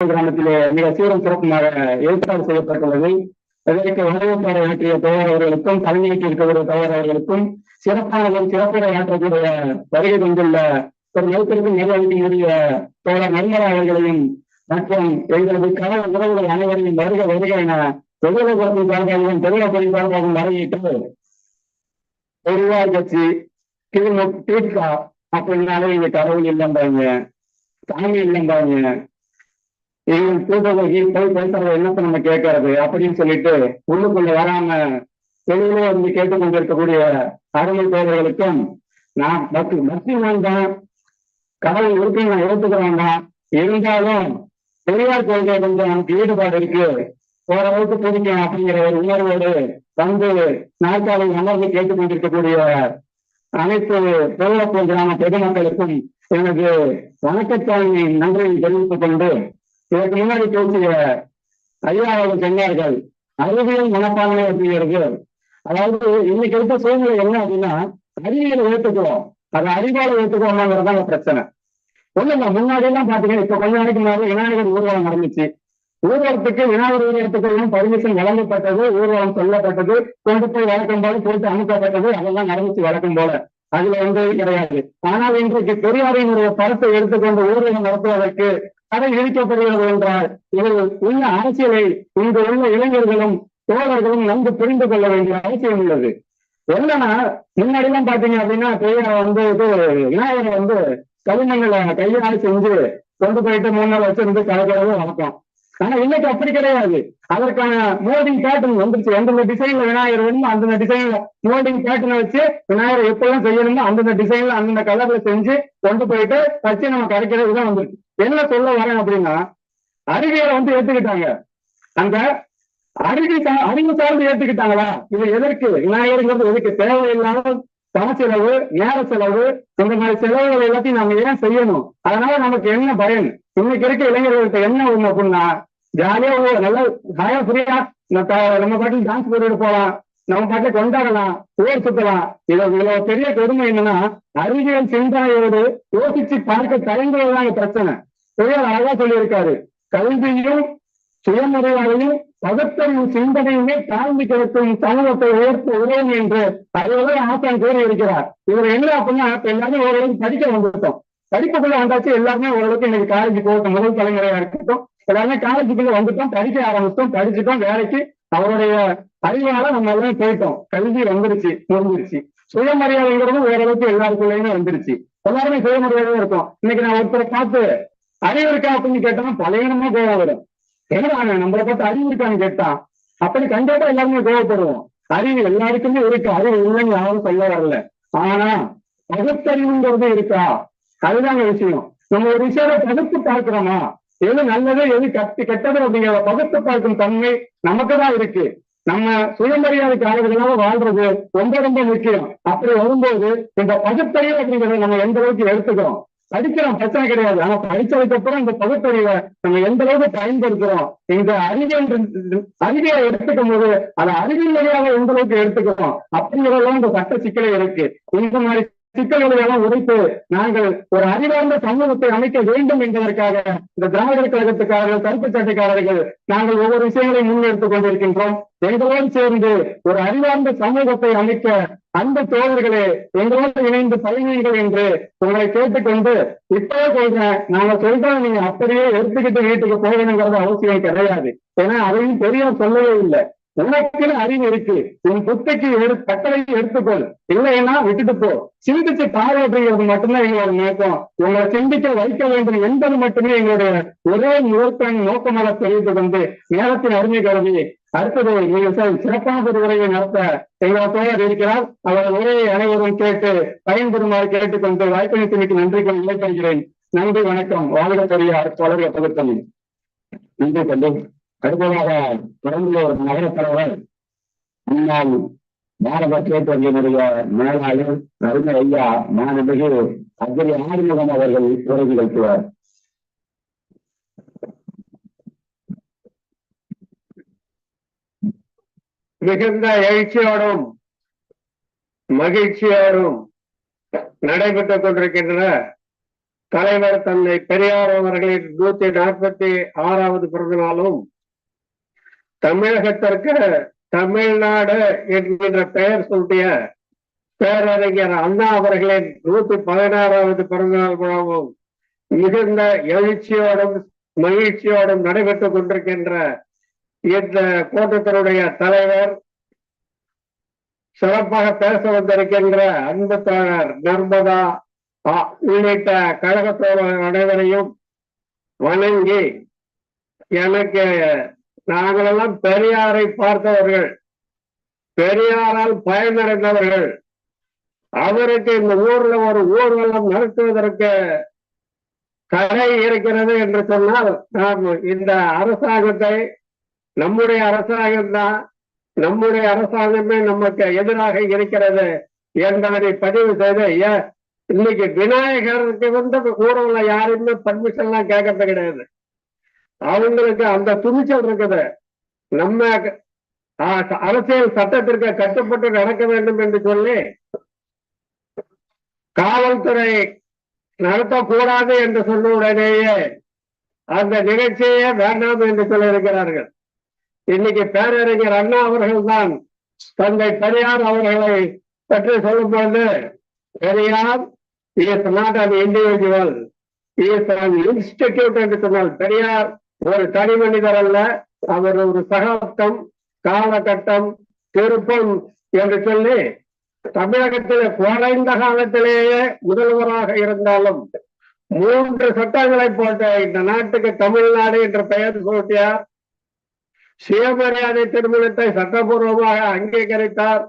கிராமத்திலே மிக சீரும் சிறப்புமாக ஏற்பாடு செய்யப்பட்டுள்ளது. இதற்கு வரவேற்பாடு ஆற்றிய தோழர் அவர்களுக்கும் தலைமையேற்று இருக்கக்கூடிய தோழர் அவர்களுக்கும் சிறப்பானதும் சிறப்புரை ஆற்றக்கூடிய வருகை கொண்டுள்ள ஒரு நோக்கிற்கும் நிர்வகிக்கக்கூடிய தோழர் நர்மலா அவர்களையும் மற்றும் எங்களது கனவு உறவுகள் அனைவரையும் வருக வருக என தொழில குழந்தை சார்பாகவும் தொழில பொருள் சார்பாகவும் வரவேற்று பெரியார் கட்சி திமுக திமுக அப்படின்னாலே இங்க கடவுள் இல்லைன்றாங்க சாமி இல்லைன்றாங்க இவன் கூட்டத்தை போய் பேசுறத என்னத்த நம்ம கேட்கறது? அப்படின்னு சொல்லிட்டு உள்ளுக்குள்ள வராம தெளிவிலே வந்து கேட்டுக்கொண்டிருக்கக்கூடிய அருமை தோழர்களுக்கும் நான் பக்தி பக்தி வேண்டாம் கடவுள் இருக்கு நான் ஏற்றுக்கிறேன் இருந்தாலும் பெரியார் கொள்கை கொஞ்சம் நமக்கு ஈடுபாடு இருக்கு. ஓரளவுக்கு பிடிக்கும் அப்படிங்கிற ஒரு உணர்வோடு வந்து நாற்காலி அமர்ந்து கேட்டுக்கொண்டிருக்கக்கூடிய அனைத்து பொதுமக்கள் கிராம பொதுமக்களுக்கும் எனது வணக்கத்தாண்மை நன்றியை தெரிவித்துக் கொண்டு இதற்கு முன்னாடி பேசிய ஐயா அவர்கள் சொன்னார்கள் அறிவியல் மனப்பான்மை அப்படிங்கிறது அதாவது இன்னைக்கு இருக்க சூழ்நிலை என்ன அப்படின்னா அறிவியலை ஏற்றுக்கிறோம் அது அறிவாளை ஏற்றுக்கிறோம்ங்கிறதாங்க பிரச்சனை. ஒண்ணு இல்ல முன்னாடி எல்லாம் பாத்தீங்கன்னா இப்ப கொஞ்ச நாளைக்கு முன்னாடி விநாயகர் ஊர்வலம் நடந்துச்சு. ஊர்வலத்துக்கு விநாயகர் ஊர்வலத்துக்கு பர்மிஷன் வழங்கப்பட்டது ஊர்வலம் சொல்லப்பட்டது கொண்டு போய் வழக்கம் போல கொடுத்து அனுப்பப்பட்டது அதெல்லாம் நடந்துச்சு வழக்கம் போல. அதுல வந்து கிடையாது. ஆனால் இன்றைக்கு பெரியாரினுடைய படத்தை எடுத்துக்கொண்டு ஊர்வலம் நடத்துவதற்கு அதை இழிக்கப்படுகிறது என்றால் இவர்கள் உள்ள அரசியலை இங்கு உள்ள இளைஞர்களும் தோழர்களும் நன்கு புரிந்து கொள்ள வேண்டிய அவசியம் உள்ளது. என்னன்னா முன்னாடி எல்லாம் பாத்தீங்க அப்படின்னா பெரிய வந்து இது விநாயகரை வந்து களிமண்களை கையால் செஞ்சு கொண்டு போயிட்டு மூணு நாள் வச்சிருந்து கலக்கிறது வழக்கம் ஆனா இன்னைக்கு அப்படி கிடையாது. அதற்கான மோல்டிங் பேட்டர்ன் வந்துருச்சு. எந்தெந்த டிசைன்ல விநாயகர் வேணுமோ அந்தந்த டிசைன்ல மோல்டிங் பேட்டர்னை வச்சு விநாயகர் எப்பெல்லாம் செய்யணுமோ அந்தந்த டிசைன்ல அந்தந்த கலர்ல செஞ்சு கொண்டு போயிட்டு வச்சு நம்ம கரைக்கிறது தான் வந்துருக்கு. என்ன சொல்ல வரேன் அப்படின்னா அறிவியலை வந்து ஏத்துக்கிட்டாங்க. அந்த அறிவு அறிவு சார்ந்து ஏத்துக்கிட்டாங்களா? இது எதற்கு? விநாயகருங்கிறது எதுக்கு? தேவையில்லாத பண செலவு நேர செலவு இந்த மாதிரி செலவுகள் எல்லாத்தையும் நம்ம ஏன் செய்யணும்? அதனால நமக்கு என்ன பயன்? இன்னைக்கு இருக்க இளைஞர்கள்ட்ட என்ன ஒண்ணு அப்படின்னா ஜாலியா ஒரு நல்ல ஹாயா ஃப்ரீயா நம்ம பாட்டுக்கு டான்ஸ் போட்டு போலாம் நம்ம பாட்டில் கொண்டாடலாம். ஊர் சுத்தலாம். இது இதுல பெரிய பெருமை என்னன்னா அறிவியல் சிந்தனையோடு யோசிச்சு பார்க்க தயங்குவதுதான் பிரச்சனை. பெரிய அழகா சொல்லியிருக்காரு. கல்வியும் சுயமரியாதையும் பகுத்தறிவு சிந்தனையுமே தாழ்ந்து கிடக்கும் சமூகத்தை உயர்த்த உதவும் என்று அதுவரை ஆசான் கூறி இருக்கிறார் இவர் என்ன அப்படின்னா எல்லாருமே ஓரளவுக்கு படிக்க வந்துட்டோம். படிப்புக்குள்ள வந்தாச்சு எல்லாருமே ஓரளவுக்கு இன்னைக்கு காலேஜ் போகட்டும் முதல் தலைமுறையா இருக்கட்டும். எல்லாருமே காலேஜுக்குள்ள வந்துட்டோம் படிக்க ஆரம்பிச்சோம் படிச்சுட்டோம் வேலைக்கு. அவருடைய அறிவால நம்ம எல்லாமே போயிட்டோம். கல்வி வந்துருச்சு வந்துருச்சு சுயமரியாதைங்கிறது ஓரளவுக்கு எல்லாருக்குள்ளயுமே வந்துருச்சு. எல்லாருமே சுயமரியாதையா இருக்கும். இன்னைக்கு நான் ஒருத்தரை பார்த்து அறிவு இருக்கா? அப்படின்னு கேட்டோம்னா பழையனமா கோவம் வரும். என்னடா நம்மளை பார்த்து அறிவு இருக்கான்னு கேட்டான். அப்படி கண்டிப்பா எல்லாருமே கோவப்படுவோம். அறிவு எல்லாருக்குமே இருக்கு? அறிவு இல்லைன்னு யாரும் சொல்ல வரல. ஆனா பகுத்தறிவுங்கிறது இருக்கா? அதுதாங்க விஷயம். நம்ம ஒரு விஷயத்தை பகுத்து பார்க்கிறோமா? எது நல்லது எது கட்டி கெட்டது அப்படிங்கிற பகுத்து பார்க்கும் தன்மை நமக்கு தான் இருக்கு. நம்ம சுயமரியாதைக்கு காலங்களாக வாழ்றது ரொம்ப ரொம்ப முக்கியம். அப்படி வரும்போது இந்த பகுத்தறிவு அப்படிங்கறத நம்ம எந்த அளவுக்கு எடுத்துக்கிறோம்? படிக்கிறோம் பிரச்சனை கிடையாது. ஆனா படிச்சதுக்கு அப்புறம் இந்த பகுத்தறிவை நம்ம எந்த அளவுக்கு பயன்படுத்துறோம்? இந்த அறிவியல் அறிவியை எடுத்துக்கும் போது அதை அறிவியல் வழியாக எந்த அளவுக்கு எடுத்துக்கிறோம்? அப்படிங்கிறதெல்லாம் இந்த சட்ட சிக்கலே இருக்கு. இந்த மாதிரி சிக்கல்களை எல்லாம் உடைத்து நாங்கள் ஒரு அறிவார்ந்த சமூகத்தை அமைக்க வேண்டும் என்பதற்காக இந்த திராவிடர் கழகத்துக்காரர்கள் கருப்பு சட்டைக்காரர்கள் நாங்கள் ஒவ்வொரு விஷயங்களையும் முன்னெடுத்துக் கொண்டிருக்கின்றோம். எங்களோடு சேர்ந்து ஒரு அறிவார்ந்த சமூகத்தை அமைக்க அந்த தோழர்களே எங்களோடு இணைந்து பயணிகள் என்று உங்களை கேட்டுக்கொண்டு இப்பவே சொல்றேன். நாங்க சொல்றோம் நீங்க அப்படியே எடுத்துக்கிட்டு வீட்டுக்கு போகணுங்கிறது அவசியம் கிடையாது. ஏன்னா அதையும் பெரியார் சொல்லவே இல்லை. உனக்குன்னு அறிவு இருக்கு. உன் புத்தைக்கு ஒரு கட்டளை எடுத்துக்கொள். இல்லைன்னா விட்டுட்டு போ. சிந்திச்சு பாரு அப்படிங்கிறது மட்டும்தான் எங்களோட நோக்கம். உங்களை சிந்திக்க வைக்க வேண்டும் என்பது மட்டுமே எங்களுடைய ஒரே நோக்கம் நோக்கமாக தெரிவித்துக் கொண்டு நேரத்தின் அருமை கருதி அடுத்தது நீங்கள் சிறப்பான ஒரு உரையை நடத்த எங்களோட தோழர் இருக்கிறார். அவர் உரையை அனைவரும் கேட்டு பயன்பெறுமாறு கேட்டுக்கொண்டு வாய்ப்பளித்தமைக்கு நன்றி கொண்டு நிலைப்படுகிறேன் நன்றி வணக்கம். வாழ்க பெரியார். வளர்க பகுத்தமிழ் நன்றி கொண்டு கடுமையாக தொடர்ந்து ஒரு நகர தலைவர் முன்னாள் பாரத வங்கியினுடைய மேலாளர் அருமை ஐயா மாணவிகு அக்ரி ஆறுமுகம் அவர்கள் உரை நிகழ்த்துவார். மிகுந்த எழுச்சியோடும் மகிழ்ச்சியோடும் நடைபெற்றுக் கொண்டிருக்கின்றன தலைவர் தந்தை பெரியார் அவர்களின் நூத்தி நாற்பத்தி ஆறாவது பிறந்த நாளும் தமிழகத்திற்கு தமிழ்நாடு என்கின்ற பெயர் சூட்டிய பேரறிஞர் அண்ணா அவர்களின் நூத்தி பதினாறாவது பிறந்தநாள் விழாவும் மிகுந்த எழுச்சியோடும் மகிழ்ச்சியோடும் நடைபெற்றுக் கொண்டிருக்கின்ற இந்த கூட்டத்தினுடைய தலைவர் சிறப்பாக பேச வந்திருக்கின்ற அன்பு தோழர் நர்மதா உள்ளிட்ட கழக தோழர் அனைவரையும் வணங்கி எனக்கு நாங்களெல்லாம் பெரியாரை பார்த்தவர்கள். பெரியாரால் பயனடைந்தவர்கள். அவருக்கு இந்த ஊர்ல ஒரு ஊர்வலம் நடத்துவதற்கு தடை இருக்கிறது என்று சொன்னால் நாம் இந்த அரசாங்கத்தை நம்முடைய அரசாங்கம் தான் நம்முடைய அரசாங்கமே நமக்கு எதிராக இருக்கிறது என்பதனை பதிவு செய்து இன்னைக்கு விநாயகருக்கு வந்து ஊர்வலம் யாருமே பர்மிஷன் எல்லாம் கேட்கறது கிடையாது. அவங்களுக்கு அந்த துணிச்சல் இருக்குது. நம்ம அரசியல் சட்டத்திற்கு கட்டுப்பட்டு நடக்க வேண்டும் என்று சொல்லி காவல்துறை நடத்தக்கூடாது என்று சொன்ன உடனேயே அந்த நிகழ்ச்சியே வேண்டாம் என்று சொல்லியிருக்கிறார்கள். இன்னைக்கு பேரறிஞர் அண்ணா அவர்கள் தான் தந்தை பெரியார் அவர்களை பற்றி சொல்லும்போது Periyar is not an individual is an institute என்று சொன்னால் பெரியார் ஒரு தனி மனிதர் அல்ல அவர் ஒரு சகாப்தம் காலகட்டம் திருப்பம் என்று சொல்லி தமிழகத்தில் குறைந்த காலத்திலேயே முதல்வராக இருந்தாலும் மூன்று சட்டங்களை போட்ட இந்த நாட்டுக்கு தமிழ்நாடு என்ற பெயர் சூட்டியார் சுயமரியாதை திருமணத்தை சட்டபூர்வமாக அங்கீகரித்தார்.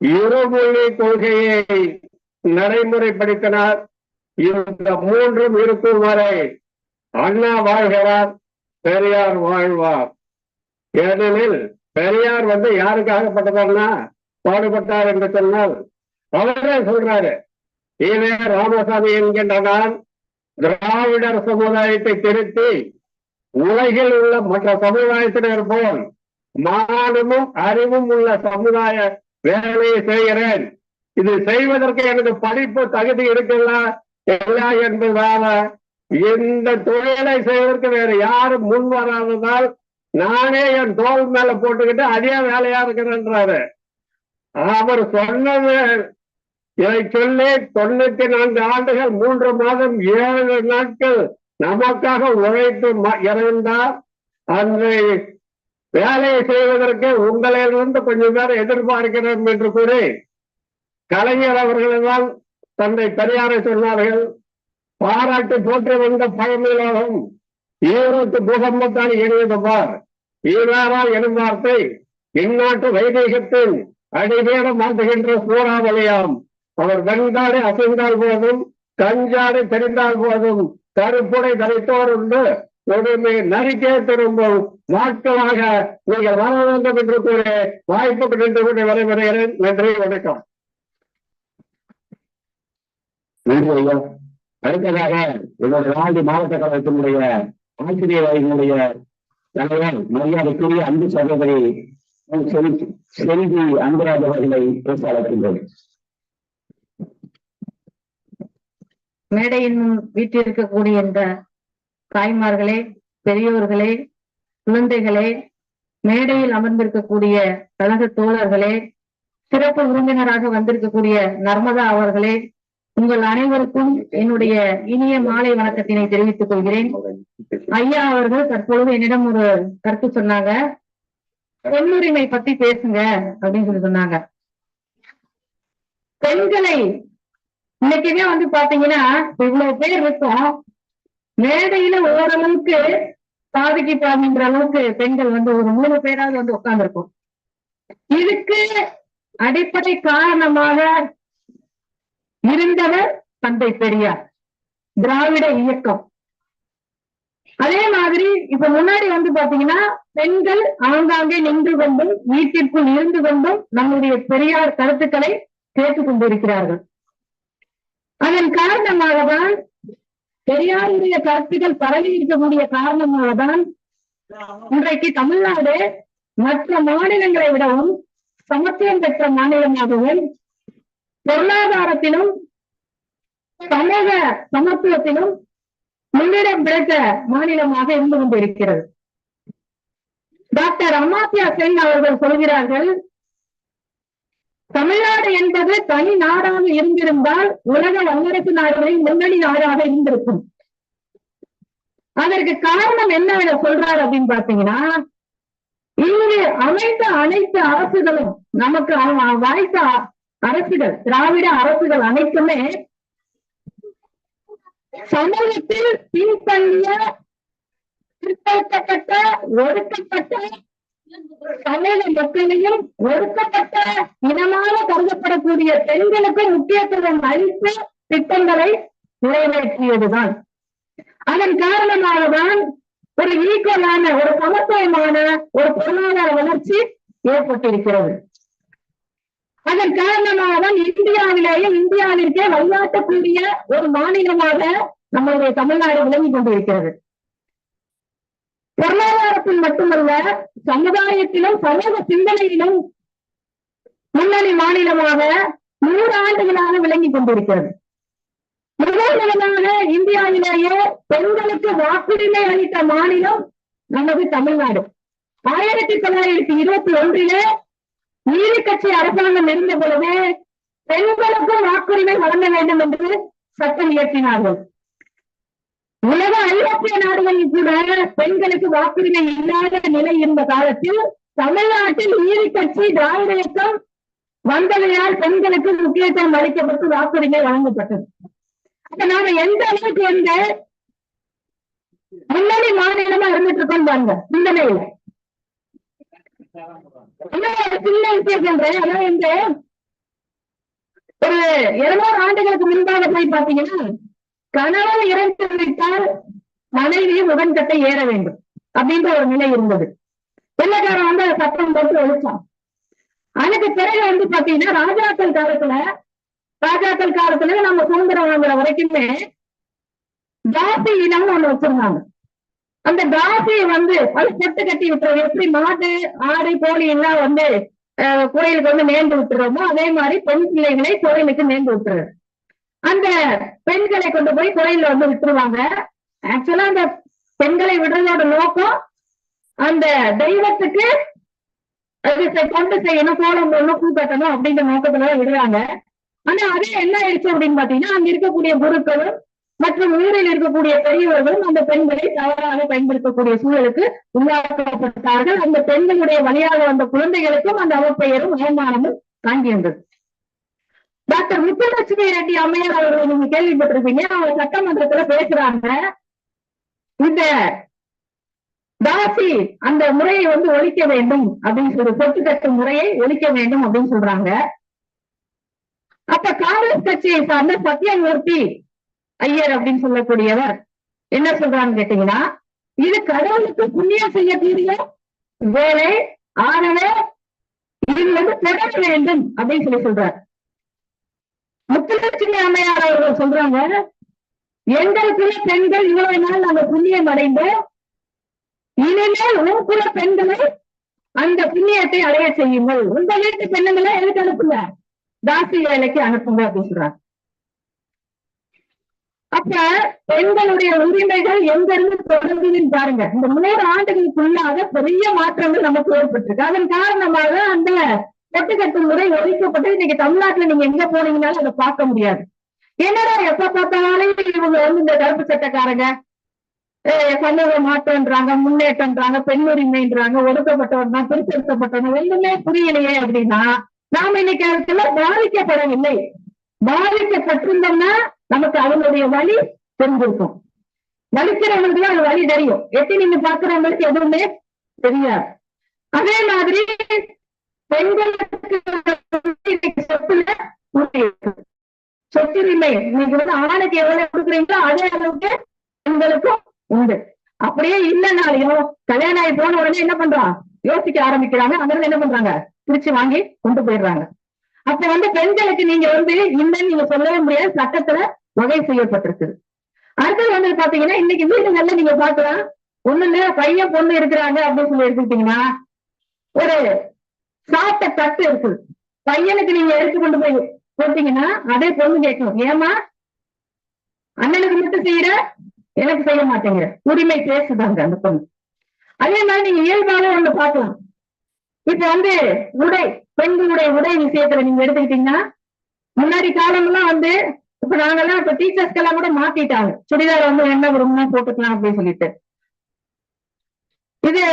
இருமொழி கொள்கையை நடைமுறைப்படுத்தினார். இந்த மூன்றும் இருக்கும் வரை அண்ணா வாழ்கிறார். பெரியார் வாழ்வார். ஏனெனில் பெரியார் வந்து யாருக்காகப்பட்டவர்னா பாடுபட்டார் என்று சொன்னால் அவரே சொல்றாரு. ஈவே ராமசாமி என்கின்ற நான் திராவிடர் சமுதாயத்தை திருத்தி உலகில் உள்ள மற்ற சமுதாயத்தினர் போல் மானமும் அறிவும் உள்ள சமுதாய வேலையை செய்கிறேன். இது செய்வதற்கு எனது படிப்பு தகுதி இருக்குல்ல இல்லை என்பதால இந்த தொழிலை செய்வதற்கு வேற யாரும் முன் வராததால் நானே என் தோல் மேல போட்டுக்கிட்டு அதே வேலையா இருக்கிறேன்றாரு அவர் சொன்னது இதை சொல்லி தொண்ணூத்தி நான்கு ஆண்டுகள் மூன்று மாதம் ஏழு நாட்கள் நமக்காக உழைத்து ம- இறந்தார். அந்த வேலையை செய்வதற்கு உங்களிலிருந்து கொஞ்சம் பேர் எதிர்பார்க்கிறோம் என்று கூறி கலைஞர் அவர்கள்தான் தந்தை பெரியாரை சொன்னார்கள். பாராட்டு போற்ற வந்த பழமையிலும் ஈரோட்டு பூகம்பத்தான் எளியது ஈராரா எனும் வார்த்தை இந்நாட்டு வைதேகத்தில் அடிவேடம் மாற்றுகின்ற சூறாவளியாம் அவர் வெண்காடு அசைந்தால் போதும் கஞ்சாடு தெரிந்தால் போதும் கருப்புடை தரித்தோர் உண்டு. கொடுமை நரிக்கே திரும்பும். நாட்களாக நீங்கள் வர வேண்டும் என்று கூறி வாய்ப்புக்கு நின்று கொண்டு விடைபெறுகிறேன். நன்றி வணக்கம். நன்றி ஐயா. அடுத்ததாக எங்களுடைய ஆண்டு மாவட்ட கழகத்தினுடைய ஆசிரியர்களுடைய தலைவர் மரியாதைக்குரிய அன்பு சகோதரி செல்வி- செல்வி அன்பராஜ் அவர்களை பேச அழைக்கின்றோம். மேடையின் வீட்டில் இருக்கக்கூடிய இந்த தாய்மார்களே பெரியோர்களே குழந்தைகளே மேடையில் அமர்ந்திருக்கக்கூடிய கழக தோழர்களே சிறப்பு விருந்தினராக வந்திருக்கக்கூடிய நர்மதா அவர்களே உங்கள் அனைவருக்கும் என்னுடைய இனிய மாலை வணக்கத்தினை தெரிவித்துக் கொள்கிறேன். ஐயா அவர்கள் தற்பொழுது என்னிடம் ஒரு கருத்து சொன்னாங்க. பெண்ணுரிமை பத்தி பேசுங்க அப்படின்னு சொல்லி சொன்னாங்க. பெண்களை இன்னைக்குமே வந்து பாத்தீங்கன்னா இவ்வளவு பேர் இருக்கும். மேடையில ஓரளவுக்கு சாதிக்கு அளவுக்கு பெண்கள் வந்து ஒரு மூணு பேராவது வந்து உட்கார்ந்துருக்கும். இதுக்கு அடிப்படை காரணமாக இருந்தவர் தந்தை பெரியார். திராவிட இயக்கம். அதே மாதிரி இப்ப முன்னாடி வந்து பாத்தீங்கன்னா பெண்கள் ஆங்காங்கே நின்று கொண்டும் வீட்டிற்குள் இருந்து கொண்டும் நம்முடைய பெரியார் கருத்துக்களை கேட்டுக் கொண்டிருக்கிறார்கள். அதன் காரணமாக தான் பெரியாருடைய கருத்துக்கள் பரவி இருக்கக்கூடிய காரணமாக தான் இன்றைக்கு தமிழ்நாடு மற்ற மாநிலங்களை விடவும் சமத்துவம் பெற்ற மாநிலமாகவும் பொருளாதாரத்திலும் சமூக சமத்துவத்திலும் முன்னிடம் பிடித்த மாநிலமாக இருந்து கொண்டிருக்கிறது. டாக்டர் அமாத்யா சென் அவர்கள் சொல்கிறார்கள் தமிழ்நாடு என்பது தனி நாடாக இருந்திருந்தால் உலக வல்லரசு நாடுகளின் முன்னணி நாடாக இருந்திருக்கும். அதற்கு காரணம் என்ன சொல்றாரு அப்படின்னு பாத்தீங்கன்னா இங்கு அமைந்த அனைத்து அரசுகளும் நமக்கு வாய்த்த அரசுகள் திராவிட அரசுகள் அனைத்துமே சமூகத்தில் பின்தங்கிய பிற்படுத்தப்பட்ட ஒடுக்கப்பட்ட தமிழக மக்களையும் ஒடுக்கப்பட்ட இனமாக கருதப்படக்கூடிய பெண்களுக்கு முக்கியத்துவம் அளித்து திட்டங்களை நிறைவேற்றியதுதான். அதன் காரணமாகதான் ஒரு ஈக்குவலான ஒரு சமத்துவமான ஒரு பொருளாதார வளர்ச்சி ஏற்பட்டிருக்கிறது. அதன் காரணமாக இந்தியாவிலேயே இந்தியாவிற்கே வழிகாட்டக்கூடிய ஒரு மாநிலமாக நம்மளுடைய தமிழ்நாடு விளங்கி கொண்டிருக்கிறது. பொருளாதாரத்தில் மட்டுமல்ல சமுதாயத்திலும் சமூக சிந்தனையிலும் முன்னணி மாநிலமாக நூறு ஆண்டுகளாக விளங்கி கொண்டிருக்கிறது. முதல் முதலாக இந்தியாவிலேயே பெண்களுக்கு வாக்குரிமை அளித்த மாநிலம் நமது தமிழ்நாடு. ஆயிரத்தி தொள்ளாயிரத்தி இருபத்தி ஒன்றிலே நீதி கட்சி அரசாங்கம் இருந்த பொழுது பெண்களுக்கும் வாக்குரிமை வழங்க வேண்டும் என்று சட்டம் இயற்றினார்கள். உலக ஐரோப்பிய நாடுகளில் கூட பெண்களுக்கு வாக்குரிமை இல்லாத நிலை இருந்த காலத்தில் தமிழ்நாட்டில் நீதி கட்சி திராவிட இயக்கம் வந்தவையால் பெண்களுக்கு முக்கியத்துவம் அளிக்கப்பட்டு வாக்குரிமை வழங்கப்பட்டது. அப்ப நாம எந்த அளவுக்கு வந்து முன்னணி மாநிலமா இருந்துட்டு இருக்கோம் பாருங்க சிந்தனையில ஒரு ஒரு இருநூறு ஆண்டுகளுக்கு முன்பாக போய் பாத்தீங்கன்னா கணவன் இறந்து விட்டால் மனைவியும் உடன்கட்டை ஏற வேண்டும் அப்படின்ற ஒரு நிலை இருந்தது. வெள்ளக்காரன் வந்து அதை சட்டம் போட்டு ஒழிச்சான். அதுக்கு பிறகு வந்து பாத்தீங்கன்னா ராஜாக்கள் காலத்துல ராஜாக்கள் காலத்துல நம்ம சுதந்திரம் வாங்குற வரைக்குமே ஜாதி இனம் ஒண்ணு வச்சிருந்தாங்க. அந்த தாசியை வந்து அது பொட்டு கட்டி விட்டுறது எப்படி மாடு ஆடு கோழி எல்லாம் வந்து குறையிலுக்கு கோயிலுக்கு வந்து நேர்ந்து விட்டுறோமோ அதே மாதிரி பெண் பிள்ளைகளை கோயிலுக்கு நேர்ந்து விட்டுறது அந்த பெண்களை கொண்டு போய் கோயில்ல வந்து விட்டுருவாங்க. ஆக்சுவலா அந்த பெண்களை விடுறதோட நோக்கம் அந்த தெய்வத்துக்கு அது கொண்டு செய்யணும் கோலம் போடணும் பூ கட்டணும் அப்படின்ற நோக்கத்துல விடுறாங்க. ஆனா அது என்ன ஆயிடுச்சு அப்படின்னு பாத்தீங்கன்னா அங்க இருக்கக்கூடிய குருக்களும் மற்றும் ஊரில் இருக்கக்கூடிய பெரியவர்களும் அந்த பெண்களை தவறாக பயன்படுத்தக்கூடிய சூழலுக்கு உள்ளாக்கப்பட்டார்கள். அந்த பெண்களுடைய வழியாக வந்த குழந்தைகளுக்கும் அந்த அவப்பெயரும் அவமானமும் தாங்கி வந்தது டாக்டர் முத்துலட்சுமி ரெட்டி அம்மையார் அவர்களை நீங்க கேள்விப்பட்டிருப்பீங்க. அவங்க சட்டமன்றத்துல பேசுறாங்க. இந்த தாசி அந்த முறையை வந்து ஒழிக்க வேண்டும் அப்படின்னு சொல்லி சொத்து கட்ட முறையை ஒழிக்க வேண்டும் அப்படின்னு சொல்றாங்க. அப்ப காங்கிரஸ் கட்சியை சார்ந்த சத்யமூர்த்தி ஐயர் அப்படின்னு சொல்லக்கூடியவர். என்ன சொல்றான்னு கேட்டீங்கன்னா இது கடவுளுக்கு புண்ணியம் செய்யக்கூடிய வேலை ஆனவே இது வந்து தொடர வேண்டும் அப்படின்னு சொல்லி சொல்றார். முத்துலட்சுமி அம்மையார் அவர்கள் சொல்றாங்க எங்களுக்குள்ள பெண்கள் இவ்வளவு நாள் நாங்க புண்ணியம் அடைந்தோம் இனிமேல் உங்களுக்குள்ள பெண்களை அந்த புண்ணியத்தை அடைய செய்யுங்கள். உங்க வீட்டு பெண்ணுங்களை எதுக்கு அனுப்புங்க. தாசி வேலைக்கு அனுப்புங்க அப்படின்னு சொல்றாங்க அப்ப பெண்களுடைய உரிமைகள் எங்க இருந்து தொடங்குதுன்னு பாருங்க. இந்த மூணு ஆண்டுகளுக்குள்ளாக பெரிய மாற்றங்கள் நமக்கு ஏற்பட்டிருக்கு. அதன் காரணமாக அந்த கட்டுக்கட்டு முறை ஒழிக்கப்பட்டு இன்னைக்கு தமிழ்நாட்டுல நீங்க எங்க போனீங்கனாலும் அதை பார்க்க முடியாது. என்னடா எப்ப பார்த்தாலும் இவங்க வந்து இந்த கருப்பு சட்டக்காரங்க சமூக மாற்றம்ன்றாங்க முன்னேற்றம்ன்றாங்க பெண் உரிமைன்றாங்க ஒடுக்கப்பட்டவன் பிரித்தெடுக்கப்பட்டவன் ஒண்ணுமே புரியலையே அப்படின்னா நாம இன்னைக்கு அதுக்குள்ள பாதிக்கப்படவில்லை. பாதிக்கப்பட்டிருந்தோம்னா நமக்கு அவங்களுடைய வழி தெரிஞ்சிருக்கும். வலிக்கிறவங்களுக்கு தான் அந்த வழி தெரியும். எட்டி நீங்க பாக்குறவங்களுக்கு எதுவுமே தெரியாது. அதே மாதிரி பெண்களுக்கு சொத்துல சொத்துரிமை. நீங்க வந்து ஆணுக்கு எவ்வளவு கொடுக்குறீங்களோ அதே அளவுக்கு பெண்களுக்கும் உண்டு. அப்படியே இல்லைனாலையும் கல்யாணம் ஆகி போன உடனே என்ன பண்றான்? யோசிக்க ஆரம்பிக்கிறாங்க. அங்கிருந்து என்ன பண்றாங்க? பிரிச்சு வாங்கி கொண்டு போயிடுறாங்க. அப்ப வந்து பெண்களுக்கு நீங்க வந்து இல்லைன்னு நீங்க சொல்லவே முடியாது சட்டத்துல வகை செய்யப்பட்டிருக்கு. அடுத்தது வந்து பாத்தீங்கன்னா இன்னைக்கு வீடுகள்ல நீங்க பாக்கலாம். ஒண்ணுல பையன் பொண்ணு இருக்கிறாங்க அப்படின்னு சொல்லி எடுத்துக்கிட்டீங்கன்னா ஒரு சாப்பிட்ட தட்டு இருக்குது பையனுக்கு நீங்க எடுத்து கொண்டு போய் போட்டீங்கன்னா அதே பொண்ணு கேட்கணும் ஏமா அண்ணனுக்கு மட்டும் செய்யற? எனக்கு செய்ய மாட்டேங்கிற. உரிமை பேசுதாங்க அந்த பொண்ணு. அதே மாதிரி நீங்க இயல்பாவே ஒண்ணு பார்க்கலாம். இப்ப வந்து உடை. பெண்களுடைய உடை விஷயத்துல நீங்க எடுத்துக்கிட்டீங்கன்னா முன்னாடி காலம்லாம் வந்து இப்ப நாங்கெல்லாம் இப்ப டீச்சர்ஸ்க்கு எல்லாம் கூட மாத்திட்டாங்க. சுடிதார் வந்து என்ன விரும்பினா போட்டுக்கலாம் அப்படின்னு சொல்லிட்டு. இது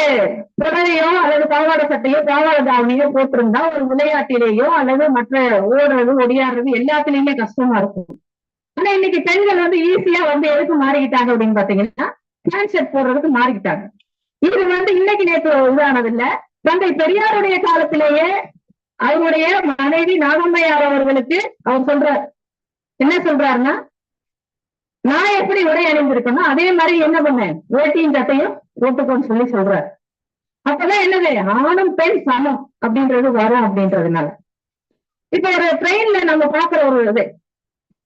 புடவையோ அல்லது பாவாடை சட்டையோ பாவாடை தாவணியோ போட்டிருந்தா ஒரு விளையாட்டிலேயோ அல்லது மற்ற ஓடுறது ஒடியாடுறது எல்லாத்துலயுமே கஷ்டமா இருக்கும். ஆனா இன்னைக்கு பெண்கள் வந்து ஈஸியா வந்து எதுக்கு மாறிக்கிட்டாங்க அப்படின்னு பாத்தீங்கன்னா பேண்ட் ஷர்ட் போடுறதுக்கு மாறிக்கிட்டாங்க. இது வந்து இன்னைக்கு நேற்று இதானது இல்ல தந்தை பெரியாருடைய காலத்திலேயே அவருடைய மனைவி நாகம்மையார் அவர்களுக்கு அவர் சொல்றார். என்ன சொல்றாருன்னா நான் எப்படி உடை அணிந்திருக்கேனோ அதே மாதிரி என்ன பண்ணேன்? வேட்டியும் சட்டையும் போட்டுக்கோன்னு சொல்லி சொல்றாரு. அப்பதான் என்னது? ஆணும் பெண் சமம் அப்படின்றது வரும் அப்படின்றதுனால. இப்ப ஒரு ட்ரெயின்ல நம்ம பாக்குற ஒரு இது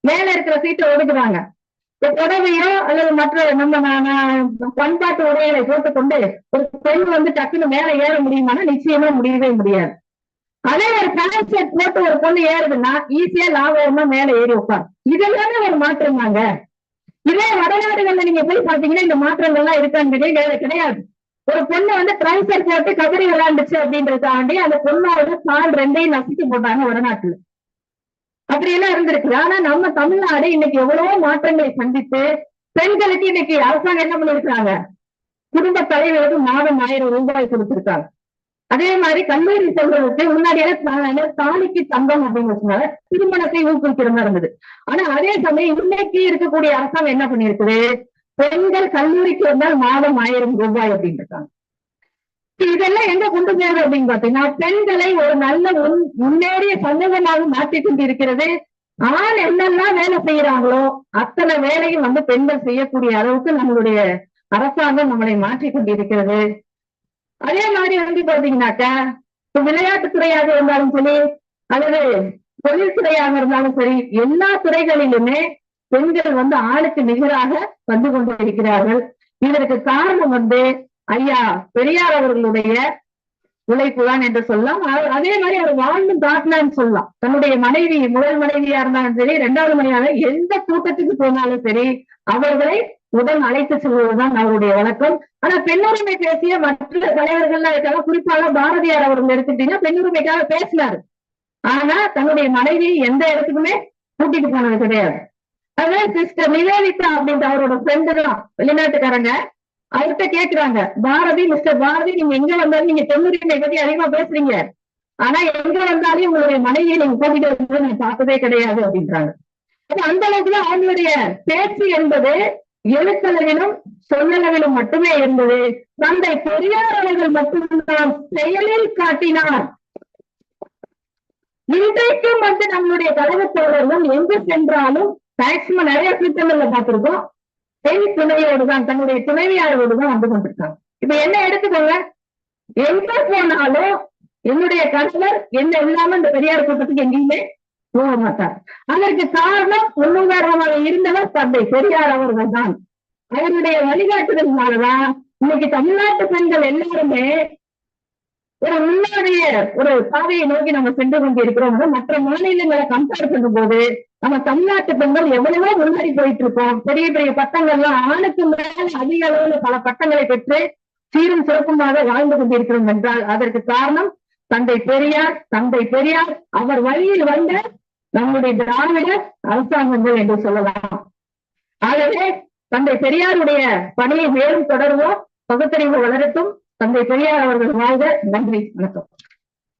மேல இருக்கிற சீட்டை ஒதுக்குறாங்க. புடவையோ அல்லது மற்ற நம்ம பண்பாட்டு உடைகளை போட்டுக்கொண்டு ஒரு பெண் வந்து டக்குன்னு மேல ஏற முடியுமானா நிச்சயமா முடியவே முடியாது. அதே ஒரு கலர் செட் போட்டு ஒரு பொண்ணு ஏறுதுன்னா ஈஸியா லாபகமா மேல ஏறி உட்கார் இதெல்லாமே ஒரு மாற்றம் தாங்க. இதே வடநாடுகள்ல நீங்க போய் பாத்தீங்கன்னா இந்த மாற்றங்கள்லாம் இருக்கான்னு கிடையாது கிடையாது. ஒரு பொண்ணு வந்து ட்ரைசர் போட்டு கபடி விளையாண்டுச்சு அப்படின்றதுக்காண்டி அந்த பொண்ணோட கால் ரெண்டையும் நசுக்கி போட்டாங்க வடநாட்டுல. அப்படி எல்லாம் இருந்திருக்கு. ஆனா நம்ம தமிழ்நாடு இன்னைக்கு எவ்வளவோ மாற்றங்களை சந்தித்து பெண்களுக்கு இன்னைக்கு அரசாங்கம் என்ன பண்ணிருக்காங்க குடும்ப தலைவருக்கு மாதம் ஆயிரம் ரூபாய் கொடுத்திருக்காங்க. அதே மாதிரி கல்லூரி செல்வதற்கு முன்னாடியான தாலிக்கு தங்கம் அப்படின்னு சொன்னாங்க. திருமணத்தை ஊக்குவிக்கிறதா இருந்தது ஆனா அதே சமயம் இன்னைக்கு இருக்கக்கூடிய அரசாங்கம் என்ன பண்ணிருக்குது பெண்கள் கல்லூரிக்கு வந்தால் மாதம் ஆயிரம் ரூபாய் அப்படின்னு இருக்காங்க இதெல்லாம் எங்க கொண்டு போகுது அப்படின்னு பாத்தீங்கன்னா பெண்களை ஒரு நல்ல முன் முன்னேறிய சமூகமாக மாற்றிக் கொண்டிருக்கிறது. ஆண் என்னெல்லாம் வேலை செய்யறாங்களோ அத்தனை வேலையும் வந்து பெண்கள் செய்யக்கூடிய அளவுக்கு நம்மளுடைய அரசாங்கம் நம்மளை மாற்றிக் கொண்டிருக்கிறது. அதே மாதிரி வந்து பாத்தீங்கன்னாக்கா இப்ப விளையாட்டு துறையாக இருந்தாலும் சரி அல்லது தொழில் துறையாக இருந்தாலும் சரி எல்லா துறைகளிலுமே பெண்கள் வந்து ஆளுக்கு நிகராக வந்து கொண்டிருக்கிறார்கள். இதற்கு காரணம் வந்து ஐயா பெரியார் அவர்களுடைய உழைப்பு தான் என்று சொல்லலாம். அதே மாதிரி அவர் வாழ்ந்து காட்டினான்னு சொல்லலாம். தன்னுடைய மனைவி முதல் மனைவியா இருந்தாலும் சரி இரண்டாவது மனைவியாக எந்த கூட்டத்துக்கு போனாலும் சரி அவர்களை உடன் அழைத்து செல்வதுதான் அவருடைய வழக்கம். ஆனா பெண்ணுரிமை பேசிய மற்ற தலைவர்கள்லாம் இருக்காங்க. குறிப்பாக பாரதியார் அவர்கள் எடுத்துக்கிட்டீங்கன்னா பெண்ணுரிமைக்காக பேசினாரு. ஆனா தன்னுடைய மனைவி எந்த இடத்துக்குமே கூட்டிட்டு போனது கிடையாது. அதே சிஸ்டர் நிவேதிதா அப்படின்ற அவரோட ஃப்ரெண்டு தான் வெளிநாட்டுக்காரங்க. அவர்கிட்ட கேக்குறாங்க பாரதி மிஸ்டர் பாரதி நீங்க எங்க வந்தாலும் நீங்க பெண்ணுரிமை பத்தி அதிகமா பேசுறீங்க. ஆனா எங்க வந்தாலும் உங்களுடைய மனைவியை நீங்க கூட்டிட்டு வந்து நீங்க பார்த்ததே கிடையாது அப்படின்றாங்க. அப்ப அந்த அளவுக்கு தான் அவங்களுடைய பேச்சு என்பது எழுத்தளவிலும் சொல்லளவிலும் மட்டுமே இருந்தது. தந்தை பெரியார் அவர்கள் மட்டும்தான் செயலில் காட்டினார். இன்றைக்கும் வந்து நம்மளுடைய கழக தோழர்கள் எங்கு சென்றாலும் மேக்சிமம் நிறைய திட்டங்கள்ல பார்த்திருக்கோம். பெண் துணையோடு தான் தன்னுடைய துணைவியாரோடு தான் வந்து கொண்டிருக்காங்க. இப்ப என்ன எடுத்துக்கோங்க? எங்க போனாலும் என்னுடைய கணவர் என்ன இல்லாம இந்த பெரியார் கூட்டத்துக்கு எங்கேயுமே போக மாட்டார் அதற்கு காரணம் முன்னுதாரணமாக இருந்தவர் தந்தை பெரியார் அவர்கள் தான். அவருடைய வழிகாட்டுதல்னாலதான் இன்னைக்கு தமிழ்நாட்டு பெண்கள் எல்லாருமே ஒரு முன்னாடிய ஒரு பாதையை நோக்கி நம்ம சென்று கொண்டிருக்கிறோம். மற்ற மாநிலங்களை கம்பேர் பண்ணும்போது நம்ம தமிழ்நாட்டு பெண்கள் எவ்வளவோ முன்னாடி போயிட்டு இருக்கோம் பெரிய பெரிய பட்டங்கள்லாம் ஆணுக்கு மேல அதிக அளவுல பல பட்டங்களை பெற்று சீரும் சிறப்புமாக வாழ்ந்து கொண்டிருக்கிறோம் என்றால் அதற்கு காரணம் தந்தை பெரியார் தந்தை பெரியார். அவர் வழியில் வந்த நம்முடைய திராவிட அரசாங்கங்கள் என்று சொல்லலாம். ஆகவே தந்தை பெரியாருடைய பணியை மேலும் தொடர்வோம். பகுத்தறிவு வளரட்டும். தந்தை பெரியார் அவர்கள் வாழ்க. நன்றி. வணக்கம்.